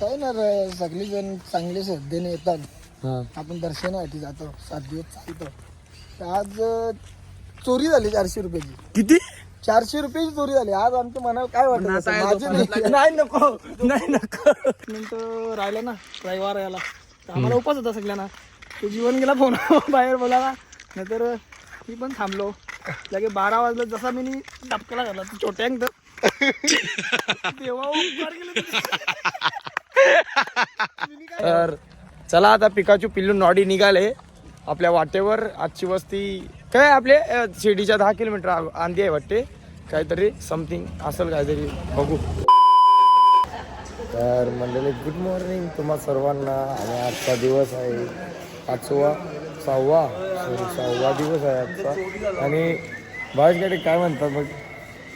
काय ना रे, सगळी जण चांगले श्रद्धेने येतात. हा. आपण दर्शनासाठी जातो सात दिवस चालतो. तर आज अं, चोरी झाली चारशे रुपयाची. किती? चारशे रुपयाची चोरी झाली. आज आमच्या मनाला काय वाटत? माझी नाही. नाही नको. नाही नको. नंतर राहिला ना रविवार याला तर आम्हाला उपास होता सगळ्यांना. ते जीवन गेला फोन बाहेर बोलायला. नाहीतर मी पण थांबलो. लगे बारा वाजलं. जसा मी नी टपकाला घाला तू छोट्यांक तर तेव्हा उपकार केले तुझे. तर चला आता पिकाचू पिल्लू नॉडी निघाले. आपल्या वाटेवर आजची वस्ती काय आपले शिर्डीच्या दहा किलोमीटर आंधी आहे वाटते. काहीतरी समथिंग असेल काहीतरी बघू. तर मंडळी गुड मॉर्निंग तुम्हा सर्वांना. आणि आजचा दिवस आहे पाचवा सहावा सॉरी सहावा दिवस आहे आजचा. आणि बाहेर गाडी काय म्हणतात मग?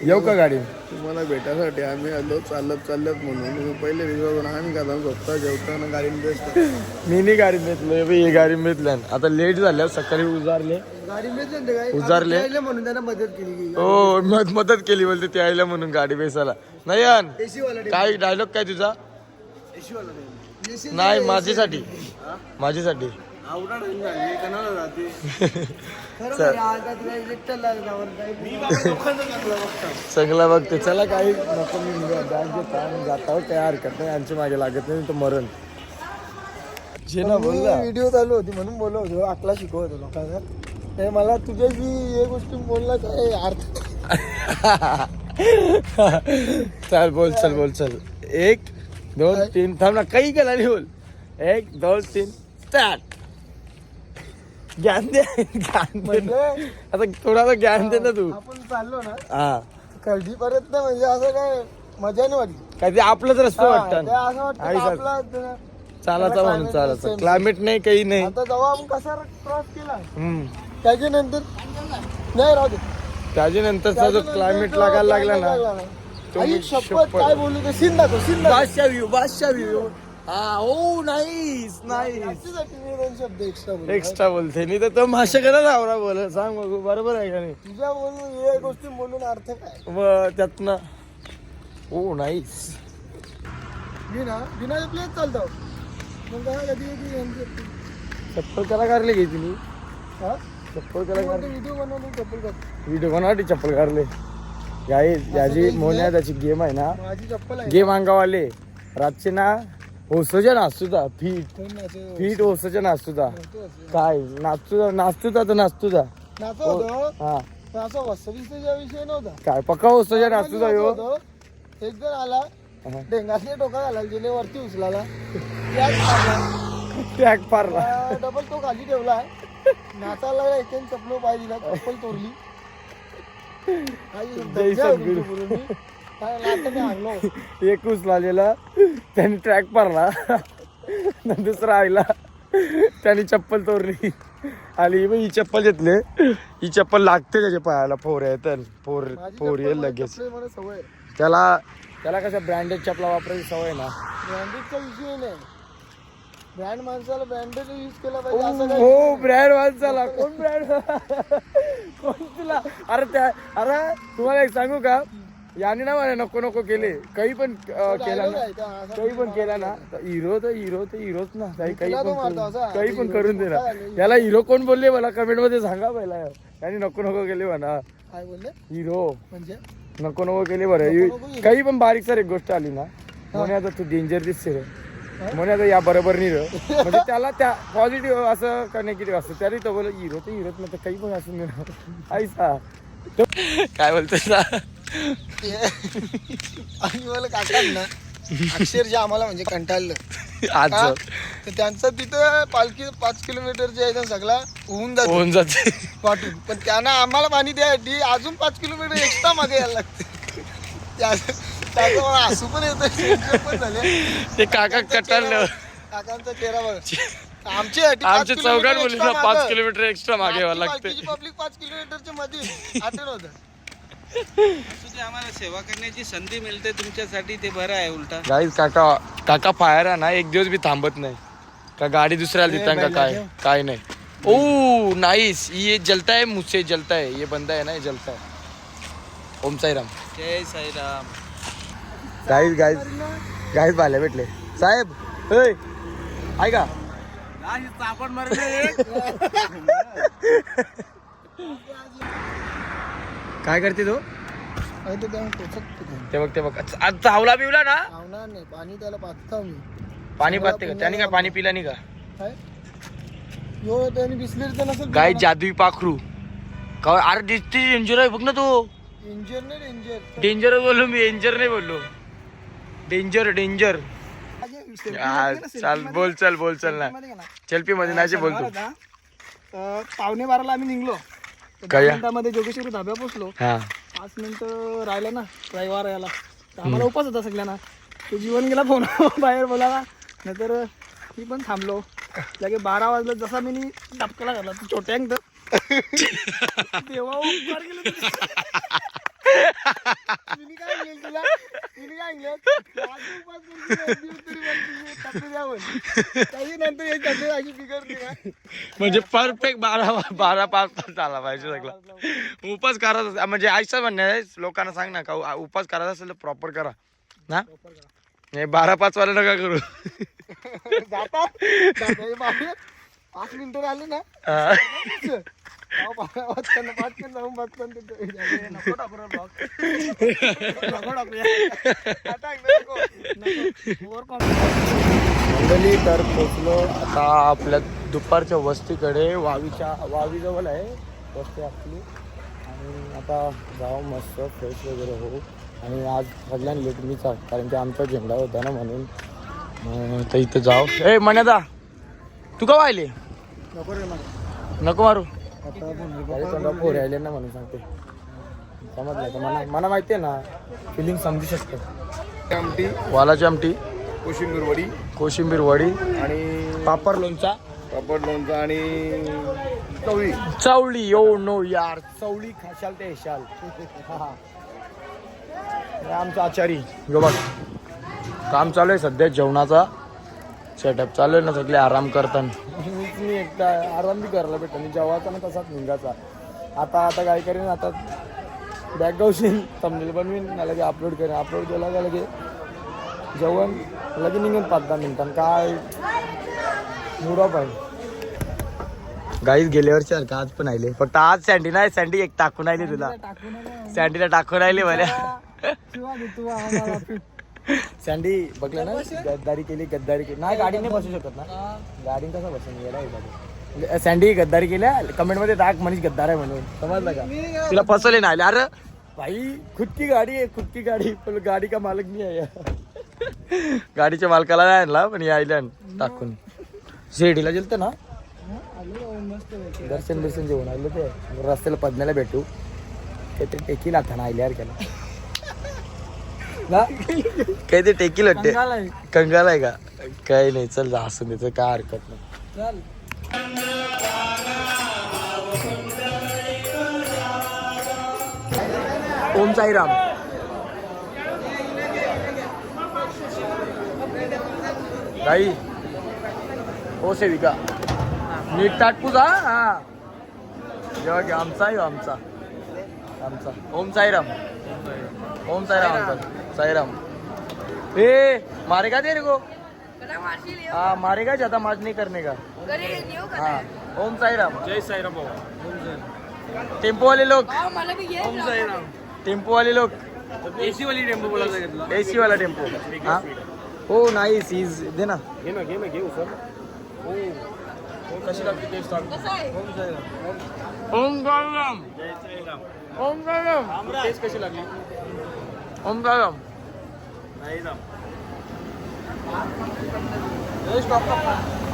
येऊ का गाडी? तुम्हाला भेटायसाठी आम्ही आलो चालत चालत म्हणून. तुम्ही पहिले विचारून आम्ही का जाऊन झोपता जेवताना गाडी बसतो मिनी गाडी घेतली ही गाडी घेतल्यान आता लेट झाल्यावर सकाळी उजारले. गाडी उजारले? म्हणून त्यांना मदत केली हो मद मदत केली बोलते ते आईला म्हणून गाडी बेसायला. नाही यान काय डायलॉग काय तुझा? नाही माझ्यासाठी माझ्यासाठी काही सगळा बघते. चला काही नको मी बॅग घेता आणि जाता हो, काही हरकत नाही यांची मागे लागत नाही तो मरण. जे ना बोलला. व्हिडिओ चालू होती म्हणून बोललो होतो. आकला शिकवतो लोकांना. नाही मला तुझ्याशी हे गोष्टी बोलला काय अर्थ चल बोल चल बोल चल. एक दोन तीन. थांब ना काही केला नाही बोल. एक दोन तीन. स्टार्ट. ज्ञान दे ज्ञान दे. म्हणजे? आता थोडासा ज्ञान दे ना तू. आपण चाललो ना. हा. परत ना म्हणजे असं काय मजा नाही वाटली. काय ते आपलंच रस्ता हा, वाटतं असं वाटतं आई. आपला म्हणून climate चालायचा same. क्लायमेट नाही काही नाही. आता जेव्हा आपण कसा क्रॉस केला? हम्म. त्याच्यानंतर नाही राहू दे. त्याच्यानंतरचा जो क्लायमेट लागायला लागला ना तो आई शपथ शपथ. काय बोलू ते? सीन दाखव सीन दाखव बादशाह व्ह्यू बादशाह व्ह्यू. हा ओ नाईस नाईस त्याच्यासाठी मी दोन शब्द एक्स्ट्रा एक्स्ट्रा बोलते. नाही तर तो माशा करा आवरा बोल. सांग बघू बरोबर आहे का नाही? तुझ्या बोलून हे गोष्टी बोलून अर्थ काय? व त्यातनं ओ नाईस बिना बिना प्लेस चालतो. मग काय कधी कधी यांचे- चप्पल कला कारले घे तुम्ही हा? चप्पल कला कार व्हिडिओ बनवून चप्पल व्हिडिओ कोणासाठी चप्पल कारले याही याची मोन्या त्याची गेम आहे ना माझी चप्पल आहे. गेम अंगावाले. रातचे ना ओसच्या नाचतुदा फीट फीट ओसच्या नाचतुदा नाचतो असं. काय नाचतुदा नाचतुदा तर नाचतुदा. नाचत होतो? हा पण असा वसरीचा विषय नव्हता. काय पक्का ओसच्या नाचतुदा यो. एक जण आला हा. डेंगाचे टोका घालायला गेले वरती उचलाला. टॅग पारला डबल तो खाली ठेवला. नाचायला एक चपलो पाय दिला चप्पल तोडली. काही एक उचलालेला त्याने ट्रॅक पारला दुसरा आईला त्याने चप्पल तोरली आणि मग ही चप्पल घेतले. ही चप्पल लागते त्याच्या पायाला फोर येतात फोर फोर येईल लगेच. त्याला त्याला कसं ब्रँडेड चपला वापरायची सवय ना? ब्रँडेडचा विषय नाही. ब्रँड माणसाला ब्रँडेड यूज केला पाहिजे हो ब्रँड माणसाला. कोण ब्रँड कोण तुला अरे त्या अरे तुम्हाला एक सांगू का? याने ना मला नको नको केले. काही पण अं, केला ना. काही पण केला ना. हिरो तर हिरो तर हिरोच ना. काही काही पण करून-. काही पण करून दे ना? त्याला हिरो कोण बोलले? मला कमेंटमध्ये सांगा पहिला. त्यांनी नको नको केले म्हणा. काय बोलले? हिरो. म्हणजे? नको नको केले बरं. ही- काही पण बारीक सारी गोष्ट आली ना. म्हणे आता तू डेंजर दिसते रे म्हणे आता या बरोबर नाही रे. म्हणजे त्याला त्या पॉझिटिव्ह असं का निगेटिव्ह असतं तरी तो बोल हिरो तर हिरोच नाही तर काही पण असं नाही आईसा काय बोलतोय ना आणि मला काकांना अक्षरशः आम्हाला म्हणजे कंटाळलं. आज का? तर त्यांचं तिथं पालखी पाच किलोमीटरच्या यायचा सगळा होऊन जातो. होऊन जाते. वाटून. पण त्यांना आम्हाला पाणी द्यासाठी अजून पाच किलोमीटर एक्स्ट्रा मागे यायला लागते. त्या- त्याचं मला हसू पण येतं tension पण झाले. ते काका कटारलं काकांचा चेहरा बघा. आमची पाच आमच्या किलोमीटर चौघात extra मुलींना मागं. पाच किलोमीटर एक्स्ट्रा मागे यावं लागते. पब्लिक पाच किलोमीटरच्या मध्ये आठवण होतं. आम्हाला सेवा करण्याची संधी मिळते तुमच्यासाठी ते बरं आहे उलटा. गाईज काका काका फायर आहे ना एक दिवस बी थांबत नाही. का गाडी दुसऱ्याला देता का काय? काय नाही. ओ नाइस ये जलता है मुझसे जलता है ये बंदा है ना ये जलता है ओम साईराम. जय साईराम. गाईज गाईज गाईज पाहिले भेटले. साहेब ऐ ऐका काय करते तू? अरे ते टोचत बघ ते बघ. आज चावला बिवला ना? लावणार नाही पाणी त्याला पाचता मी. पाणी पाहते का? त्याने काय पाणी पिला नाही का? काय? यो त्याने बिसलेरी तर नसेल काय जादुई पाखरू. का अरे दिसते डेंजर आहे बघ ना तू. इंजर नाही डेंजर डेंजर बोललो मी डेंजर नाही बोललो. डेंजर डेंजर चाल बोल चल बोल चल ना. सेल्फी मध्ये नाही बोलतो. पावणे बाराला आम्ही निघलो. काय? दहा मिनिटामध्ये जोगेश्वरी धाब्या पोचलो हा. पाच मिनिटं राहिलं ना रविवार याला तर आम्हाला उपास होता सगळ्यांना. तो जीवन गेला फोन बाहेर बोलायला. नंतर मी पण थांबलो. लगे बारा वाजलं जसा मी नी टपकाला घातला. तू छोट्यांक तर तेव्हा उपकार केले. तिने काय म्हणेल तुला? तिने काय म्हणलं नंतर हे अशी म्हणजे परफेक्ट बारा बारा पाच तास आला पाहिजे सगळं. उपास करायचा म्हणजे आईचं म्हणणं लोकांना सांग ना का उपास करायचा असेल तर प्रॉपर करा. ना? हे बारा पाच वाला नका करू. जातात. पाच मिनिटं आले ना. हा. मंडळी तर पोचलो आता आपल्या दुपारच्या वस्तीकडे. वावीच्या वावीजवळ आहे वस्ती आपली. आणि आता जाऊ मस्त फ्रेश वगैरे होऊ. आणि आज सगळ्यांनी लेट मीच कारण की आमचा झेंडा होता ना म्हणून. तर इथं जाऊ. ए मन्यादा तू का वाहिले नको रे. नको मारू. ना म्हणून सांगते. समजलं का मला मला माहिती आहे ना फिलिंग समजू शकतं. आमटी वालाची आमटी कोशिंबीर वडी कोशिंबीर वडी आणि पापड लोणचा. पापड लोणचं आणि चवळी. चवळी यो नो यार. चवळी खाशाल ते शाल आमचा आचारी. यो बघ काम चालू आहे सध्या जेवणाचा. सेटअप चालू आहे ना सगळे आराम करताना. मी एकटा आराम बी करायला भेटतो मी जेवायचा ना तसाच निघाचा आता आता काय करेन आता बॅकग्राऊंड थंबनेल बनवीन ना लगे अपलोड करेन. अपलोड केला का लगे जेवण लगे निघेन पाच दहा मिनिटांनी काय? मूड ऑफ आहे. गाईच गेल्या वर्षी सारखं आज पण आले फक्त आज सँडी नाही सँडी एक टाकून आली तुला. सँडीला टाकून आली मला. तू. सँडी बघलं ना गद्दारी केली गद्दारी केली. नाही गाडी नाही बसू शकत ना. गाडी कसं बसून? गेला म्हणजे सँडी गद्दारी केल्या कमेंटमध्ये टाक मनीष गद्दार आहे म्हणून. समजलं का? तिला फसवले ना आले अरे. भाई खुद की गाडी आहे खुद की गाडी पण गाडी का मालक नाही आहे. गाडीच्या मालकाला नाही आणला पण यायला टाकून. शिर्डीला गेलतं ना. दर्शन बिर्शन जेवण आलं ते. रस्त्याला पद्म्याला भेटू. काहीतरी टेकील आता ना आल्यावर केला. ना? काहीतरी टेकील वाटते. कंगाल आहे. का? काही नाही चल जा असून देतो काय हरकत नाही. चल. ओम साईराम. ताई हो सेविका. नीट टाटपूस हा. हा जेव्हा की आमचा आहे आमचा. आमचा. ओम साईराम. ओम साईराम अंकल साईराम. ए. मारेगा तेरे को? हाँ मारेगा ज्यादा मार नहीं करने का। हाँ ओम साईराम। जय साईराम टेम्पो वाले लोग। ओम साईराम. टेम्पो वाले लोग। एसी वाली टेम्पो बोला एसी वाला टेम्पो। हाँ हो नाईस इज दे ना। घे ना घे ना घे सर हो हो कशी लागते टेस्ट ओम साईराम ओम साईराम. ओम साईराम. टेस्ट कशी लागली? ओम साईराम.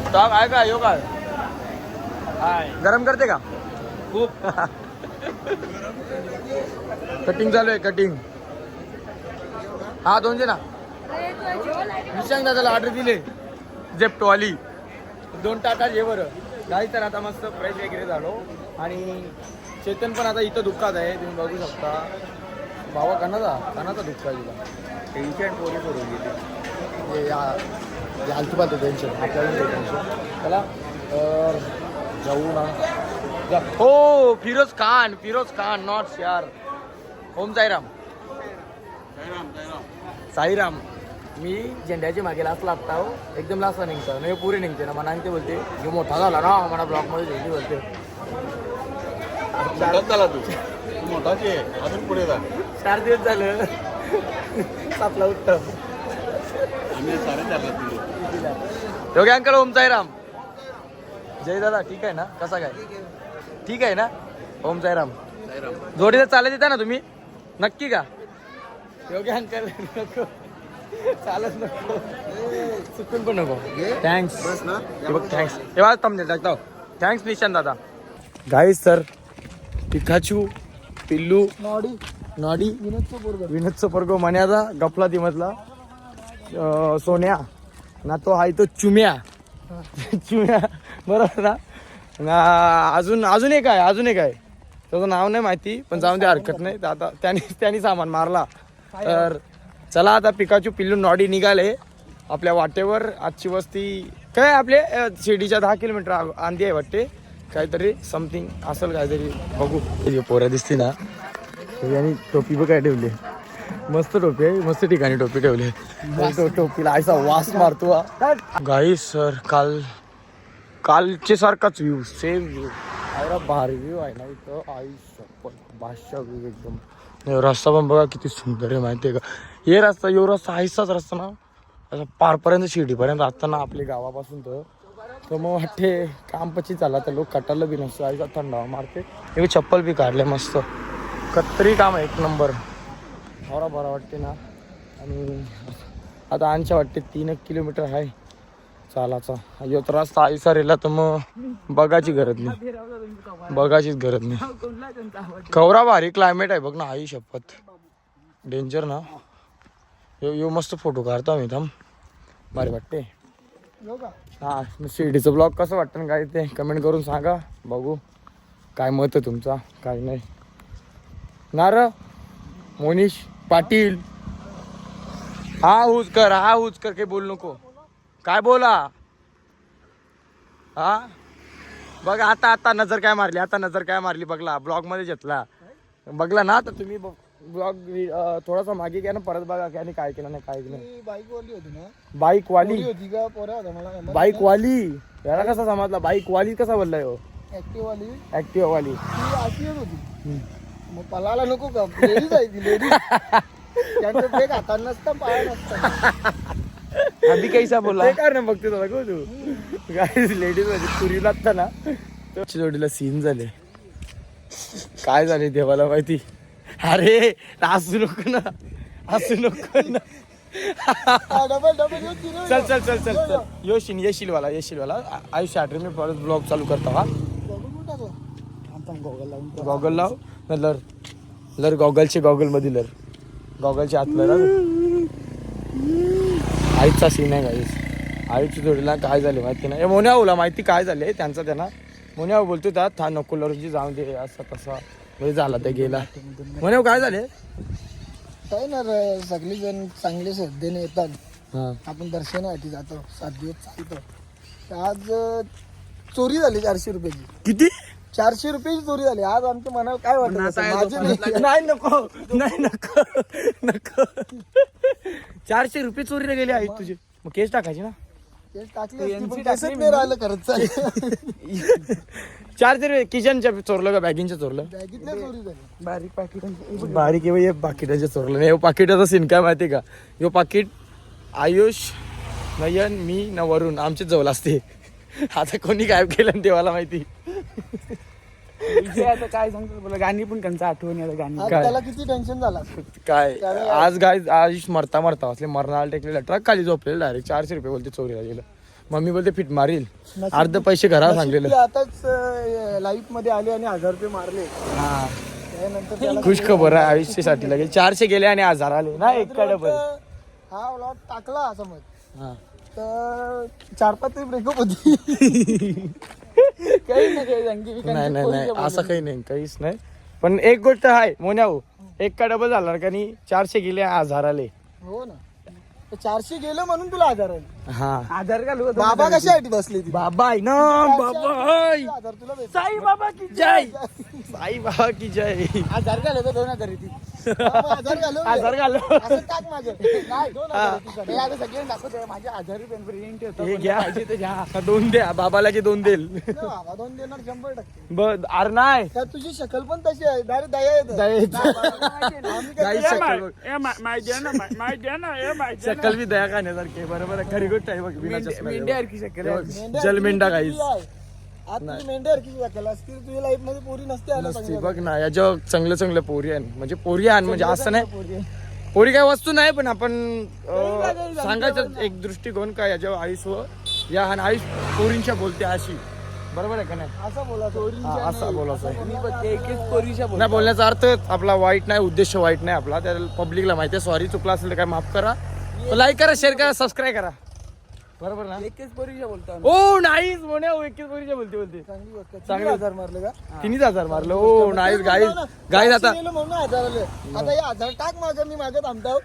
स्टॉक आहे का? यो काय? गरम करते का? खूप. कटिंग चालू आहे कटिंग हा दोनशे ना. विशांग दादाला ऑर्डर दिले. जेप्टोवाली दोन टाटा जे बरं. काही तर आता मस्त प्राईस वगैरे झालो. आणि चेतन पण आता इथं दुःखात आहे तुम्ही बघू शकता. भावा कणाचा कणाचा दुःख आहे तुला? टेन्शन पोरी करून गेली आलतू पाहतो टेन्शन आपल्याला टेन्शन चला तर जाऊ ना. जा. हो फिरोज खान फिरोज खान नॉट यार ओम साईराम. साईराम मी झेंड्याच्या मागे लास्ट लागता हो. एकदम लास्ट निघतो. नाही पुरे निघते ना मनाने ते बोलते. जो मोठा झाला ना मला ब्लॉकमध्ये झेंडी बोलते. झाला तू. मोठाच अजून पुढे जा. चार दिवस झालं. सापला उठत आम्ही सारे चालला तुझे योगी अंकल ओम साईराम जय दादा ठीक आहे ना? कसा काय? ठीक आहे ना? ओम साईराम जोडीला चालत येता ना तुम्ही? नक्की का? योगी अंकल नको. चालत नको. चुकून पण नको. थँक्स थँक्स तेव्हा थांबते टाकतो थँक्स निशान दादा. गाईस सर पिकाचू पिल्लू नॉडी. विनोद विनोदचं पोरगं विनोदचं मण्याचा गपला ती मधला सोन्या. ना तो आहे तो चुम्या. चुम्या. बरोबर ना? ना अजून अजून एक आहे अजून एक आहे. त्याचं नाव नाही माहिती पण जाऊन द्या हरकत नाही. तर आता त्यांनी त्यांनी सामान मारला. तर चला आता पिकाचू पिल्लू नॉडी निघाले. आपल्या वाटेवर आजची वस्ती काय आपले शिर्डीच्या दहा किलोमीटर आंधी आहे वाटते. काहीतरी समथिंग असेल काहीतरी बघू. हे पोरं दिसती ना. यांनी टोपी बघ काय ठेवली? मस्त टोपी आहे मस्त ठिकाणी टोपी ठेवली. टोपीला आयसा वास मारतो गाई सर काल कालचे सारखाच व्ह्यू सेम व्ह्यू एवढा भारी व्ह्यू आहे ना इथं. आई शपथ बादशाह व्ह्यू एकदम. रस्ता पण बघा किती सुंदर आहे माहिती आहे का? हे रस्ता यो रस्ता आहिस्ताच रस्ता ना. असं पारपर्यंत शिर्डीपर्यंत असताना आपल्या गावापासून तर. तर मग वाटते काम पची चालला तर लोक कटायला बी नसतं आईचा थंडावा मारते. हे चप्पल बी काढले मस्त. कत्री काम आहे एक नंबर. बरा बरा वाटते ना. आणि आता आणच्या वाटते तीन एक किलोमीटर आहे चालाचा. यो तर रस्ता आईसा रेला तर मग बघायची गरज नाही. बघायचीच गरज नाही. खवरा कवरा भारी क्लायमेट आहे बघ ना आई शपथ. डेंजर ना. यो यो मस्त फोटो काढतो मी थांब. भारी वाटते. हां हा शिर्डीचं ब्लॉग कसं वाटतं ना काय ते कमेंट करून सांगा. बघू. काय मत आहे तुमचा? काय नाही. नार मोनिश पाटील. हा हुजकर हा हुजकर काही बोल नको. काय बोला? हा? बघ आता आता नजर काय मारली आता नजर काय मारली बघला ब्लॉगमध्ये घेतला. बघला ना आता तुम्ही ब्लॉग थोडासा मागे घ्या ना परत बघा की आणि काय केलं नाही काय केलं बाईक वाली होती ना? बाईक वाली होती का मला बाईक वाली याला कसा समजला? बाईक वाली कसा बोललाय हो? ऍक्टिव्ह वाली. ऍक्टिव्ह वाली. ती अशी येत होती. मग पलाला नको का? लेडीज आहे ती लेडीज. त्यांचं ब्रेक हातात नसतं पाया नसतं. अभी कैसा बोला ते कारण बघते तुला गो तू. गाईज लेडीजमध्ये तुरी लागता ना? जोडीला सीन झाले. काय झाले देवाला माहिती? अरे हसू नको ना. हसू नको ना. चल चल चल चल चल येशील येशील वाला येशील वाला आयुष्य आठवण मी परत ब्लॉग चालू करतो हा? गॉगल लावून गॉगल लाव. लर लर गॉगलचे गॉगलमध्ये लर. गॉगलच्या आत लर. आईचा सीन आहे गाईस आईच्या जोडीला काय झाले माहिती नाही. मोन्या ओला माहिती काय झाले? त्यांचा त्यांना. मोन्या बोलतो त्या था नको लरची जाऊन दे असं तसा. म्हणजे झाला ते गेला. मोन्या काय झाले? काय ना रे, सगळी जण चांगले श्रद्धेने येतात. आपण दर्शनासाठी जातो सात दिवस चालतो. आज चोरी झाली चारशे रुपयाची. किती? चारशे रुपयाची चोरी झाली. आज आमच्या मनावर काय वाटत असेल? माझी नाही. नाही नको. नाही नको. नको. चारशे रुपये चोरीला गेले आहेत तुझे. मग केस टाकायची ना? ते टाकली असती, पण केसच नाही राहिलं करत चालेल चारशे रुपये किचनच्या चोरलं का? बॅगिंगच्या चोरलं? चोरी झाली. बारीक पाकिट. बारीक आहे पाकिटाच्या चोरलं नाही. पाकिटाचा सीन काय माहिती का? यो पाकिट आयुष नयन मी न वरुण आमचे जवळ असते. आता कोणी गायब केलं आणि देवाला माहिती? आता काय सांगतो बोला गाणी पण त्यांचा आठवण येतं गाणी. आज काय? त्याला किती टेन्शन झाला काय आज गाय आयुष मरता मरता असले मरणाला टेकलेला ट्रक खाली झोपलेला डायरेक्ट चारशे रुपये बोलते चोरीला गेलं. मम्मी बोलते फिट मारील. अर्ध पैसे घरा सांगलेलं. ती आताच लाईफमध्ये आले आणि हजार रुपये मारले. त्यानंतर त्याला खुश खबर आहे आयुष्यासाठी लगेच. चारशे गेले आणि हजार आले. ना एक डबल. हा प्लॉट टाकला समज. हा. तर चार पाच तरी ब्रेकअप होती. काही ना काही सांगते नाही नाही नाही. असं काही नाही काहीच नाही. पण एक गोष्ट आहे मोन्याऊ एक का डबल झाला का नाही चारशे गेले हजार आले हो ना. तर चारशे गेलं म्हणून तुला आजार आले. हा. आधार कार्ड होतं बाबा कशासाठी बसले ती? बाबा आहे ना बाबा. आजार तुला भेटले. साई बाबा की जय. साई बाबा की जय. आधार कार्ड होतं दोन हजार ती आधार घालू आधार घालू. असं टाक माझं नाही दोन हजार रुपये. हे आता सगळे दाखवते माझे आधार प्रिंट होतं हे घ्या. हा, दोन द्या. बाबाला जे दोन देईल. बाबा दोन देणार शंभर टक्के. बर अरे नाही. त्यात तुझी शकल पण तशी आहे. डायरेक्ट दया येतं. दया येतं. गाई शकल बघ. शकल बी दया खाण्यासारखी आहे. बरोबर आहे. खरी गोष्ट आहे बघ बिना चष्म्याची. मेंढ्यासारखी शकल आहे. बघ, मेंढ्या जलमेंढा तुझी मेंढ्यासारखी असती तुझ्या लाईफमध्ये पोरी नसते आल्या नसती. चांगल्या. बघ ना याच्या चांगल्या चांगल्या पोरी आहे म्हणजे पोरी आहे म्हणजे असं नाही. पोरी काय वस्तू नाही पण आपण सांगायचं एक दृष्टिकोन काय याच्यावर आयुष व या आणि आयुष पोरींच्या बोलते अशी. बरोबर आहे का नाही? असं बोला हा, असा. बोलायचं. नाही बोलण्याचा अर्थ आपला वाईट नाही उद्देश वाईट नाही आपला. त्या पब्लिकला माहिती आहे सॉरी चुकला असेल तर काय माफ करा. लाईक करा शेअर करा सबस्क्राईब करा. बरोबर ना? एकच पोरीच्या बोलतो. ओ नाहीच म्हणे एकच पोरीच्या बोलते बोलते. चांगली गोष्ट. हजार मारले का? तिन्हीच हजार मारलं. ओ नाहीच गाईज गाईज आता म्हणून हजार आले. आता हे हजार टाक माझं मी मागं थांबतो.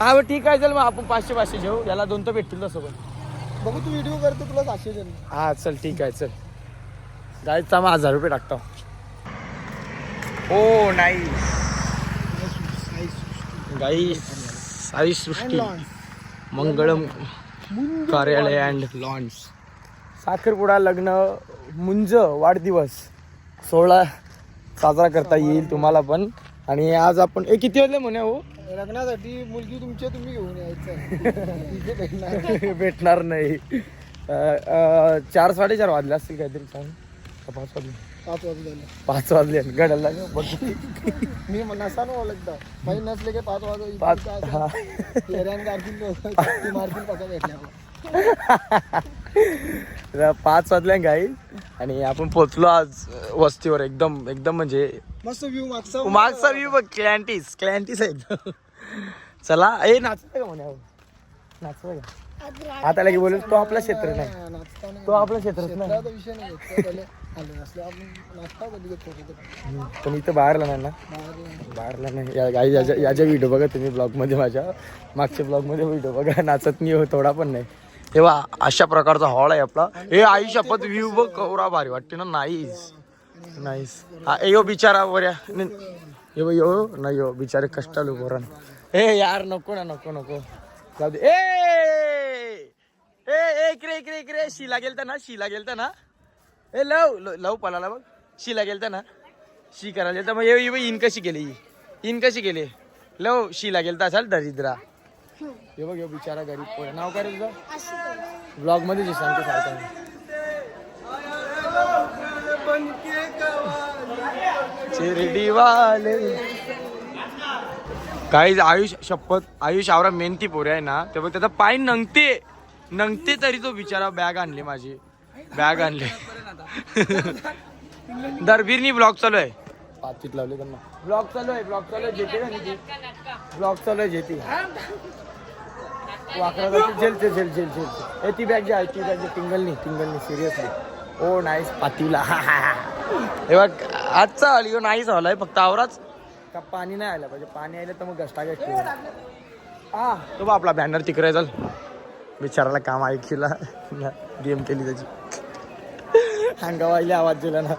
हा मग ठीक आहे चल मग आपण पाचशे पाचशे घेऊ. याला दोन तर भेटतील तसं पण बघू तू व्हिडिओ करतो तुला सातशे देणार. हा चल ठीक आहे चल. गाईजचा मग हजार रुपये टाकतो. ओ नाही गाई साई सृष्टी मंगळम कार्यालय अँड लॉन्च साखरपुडा लग्न मुंज वाढदिवस. सोहळा साजरा करता येईल तुम्हाला पण. आणि आज आपण ए किती वाजले म्हणे हो लग्नासाठी मुलगी तुमच्या तुम्ही घेऊन यायचं. भेटणार नाही. चार साडेचार वाजले असतील काहीतरी सांग. पाच वाजले? पाच वाजता झालं पाच वाजले गडाला बघ मी नसा ना ओळखता. माहीत नसले की पाच वाजता पाच गारतील मारतील कसा भेटल्या पाच वाजल्या गाई. आणि आपण पोचलो आज वस्तीवर एकदम एकदम म्हणजे मस्त व्ह्यू मागचा मागचा व्ह्यू बघ क्लॅन्टीस क्लॅन्टीस आहे एकदम चला ए नाचतं का म्हणे? नाचतं का? आता लगे बोल तो आपला क्षेत्र नाही. नाचता तो आपला क्षेत्रच नाही. आले आपण कधी घेतो. पण इथं बाहेरला नाही ना? बाहेर. बाहेरला नाही. या गाई याच्या याच्या व्हिडिओ बघा तुम्ही ब्लॉगमध्ये माझ्या. मागच्या ब्लॉगमध्ये व्हिडिओ बघा. नाचत नाही हो थोडा पण नाही. तेव्हा अशा प्रकारचा हॉल आहे आपला. हे आई शपथ व्ह्यू बघ. कवरा भारी वाटते ना. नाईस नाईस हा ए यो बिचारा वऱ्या. यो यो नाही यो बिचारे कष्टालू पोरण ए यार नको ना नको नको. जाऊ दे. ए! ए ए इकडे इकडे इकडे. शिला गेलता ना शिला गेलता ना. ए लव ल- लव पळाला बघ. शिला गेलता ना? शी करायला तर मग ये इन कशी गेली इन कशी गेली लव शिला गेलता असाल दरिद्रा. हे बघ हे बिचारा गरीब पोर. नाव काय तुझं? ब्लॉगमध्ये सांगतो सारखं शिर्डी आयुष शपथ आयुष आवरा मेहनती पोरे आहे ना ते बघ त्याचा पाय नंगते. नंगते तरी तो बिचारा बॅग आणली माझी. बॅग आणली. दरबीरनी ब्लॉग चालू आहे. पाचीत लावले त्यांना. ब्लॉग चालू आहे ब्लॉग चालू आहे जेते का ब्लॉग चालू आहे जेते वाकडा झेलते झेल झेल झेल ए ती बॅग जी आहे ती बॅग टिंगलनी टिंगलनी सिरियसली ओ नाईस पातीवला हे बघ आजचा हॉलिओ नाहीच हॉलाय फक्त आवराच. का पाणी नाही आलं पाहिजे? पाणी आलं तर मग गष्टा गष्टी हा तो बा आपला बॅनर तिकडे चल. बिचाराला काम ऐकला गेम केली त्याची. अंगावायली आवाज दिला ना.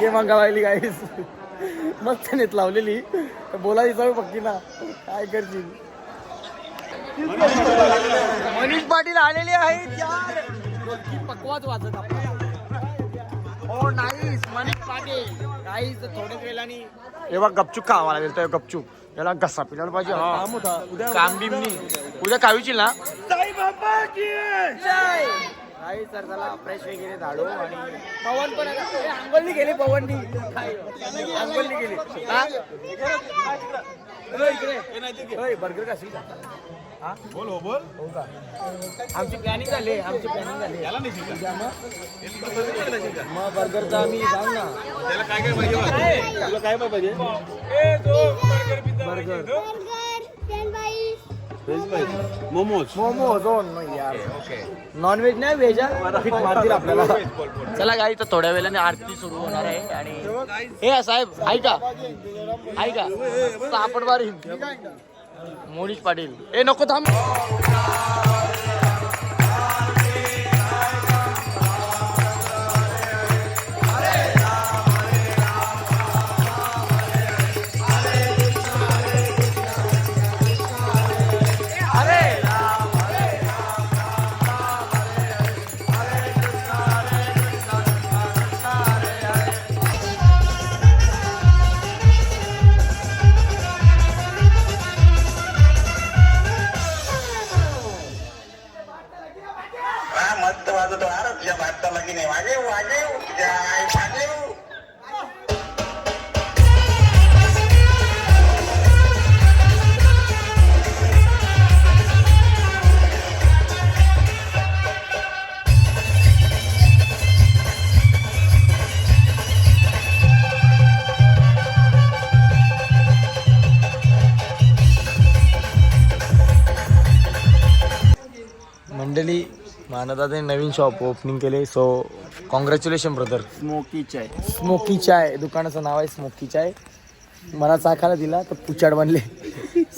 गेम अंगावायली गाईस मस्त नेत लावलेली. बोलायची पक्की ना. काय करशील? मनीष पाटील आलेले आहेत यार. पकवाच वाजत हो नाईस मनीष पाटील. काहीच थोड्याच वेळानी. एव्हा गपचूक खावा लागेल तर गपचूक याला घसा पिल्याला पाहिजे हा. काम बिमनी उद्या खावीची ना? काही सर त्याला फ्रेश वगैरे झाडू आणि पवन पण अंगोलनी गेली पवननी अंगोलनी गेली. हा? बर्गर खाशील का? हा? हो का? आमची प्लॅनिंग झाली आमची प्लॅनिंग झाली. मग? मग बर्गरचा आम्ही सांग ना. तुला काय पाहिजे बर्गर मोमोज मोमोज यार नॉन व्हेज नाही व्हेज फिट मारतील आपल्याला. चला गाई तर थोड्या वेळाने आरती सुरू होणार आहे आणि हे साहेब ऐका. ऐका. सापड बारी मोनीश पाटील. ए नको थांब. मंडळी मानदाने नवीन शॉप ओपनिंग केले. So congratulation brother smoky chai smoky chai दुकानाचं नाव आहे स्मोकी चाय मला चाखायला दिला तर पुचाड बनले.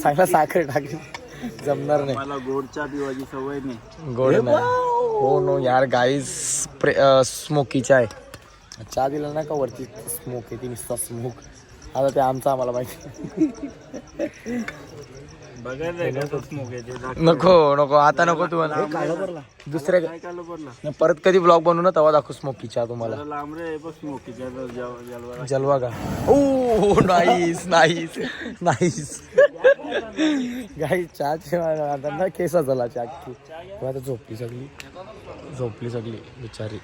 चांगला साखर टाकली. जमणार नाही. मला गोड चहा पिवायची सवय नाही. गोड नाही. हो नो यार गाईज स्मोकी चाय चहा दिला ना का वरती? स्मोक आहे ती नुसता स्मोक आता ते आमचं आम्हाला माहिती. नको नको आता नको तुम्हाला दुसऱ्या नाही, परत कधी ब्लॉग बनवू ना तेव्हा दाखवू स्मोकी चहा तुम्हाला लांब रे बघ स्मोकीच्या जलवा जलवा का? Oh nice nice nice. Guy चहाची आता ना केसा झाला चहा. की आता झोपली सगळी. झोपली सगळी बिचारी.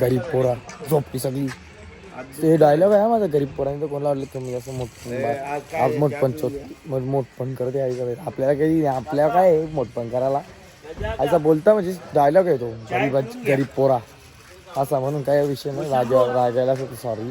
गरीब पोरा झोपली सगळी. ते डायलॉग आहे माझा गरीब पोरांनी तर कोणाला वाटलं तुम्ही असं मोठ मोठपण चोत मोठपण करते आई आपल्याला काही आपल्याला काय मोठपण करायला? आईचा बोलता म्हणजे डायलॉग आहे तो गरीब गरीब पोरा. असा म्हणून काय विषय नाही रागा रागायला सॉरी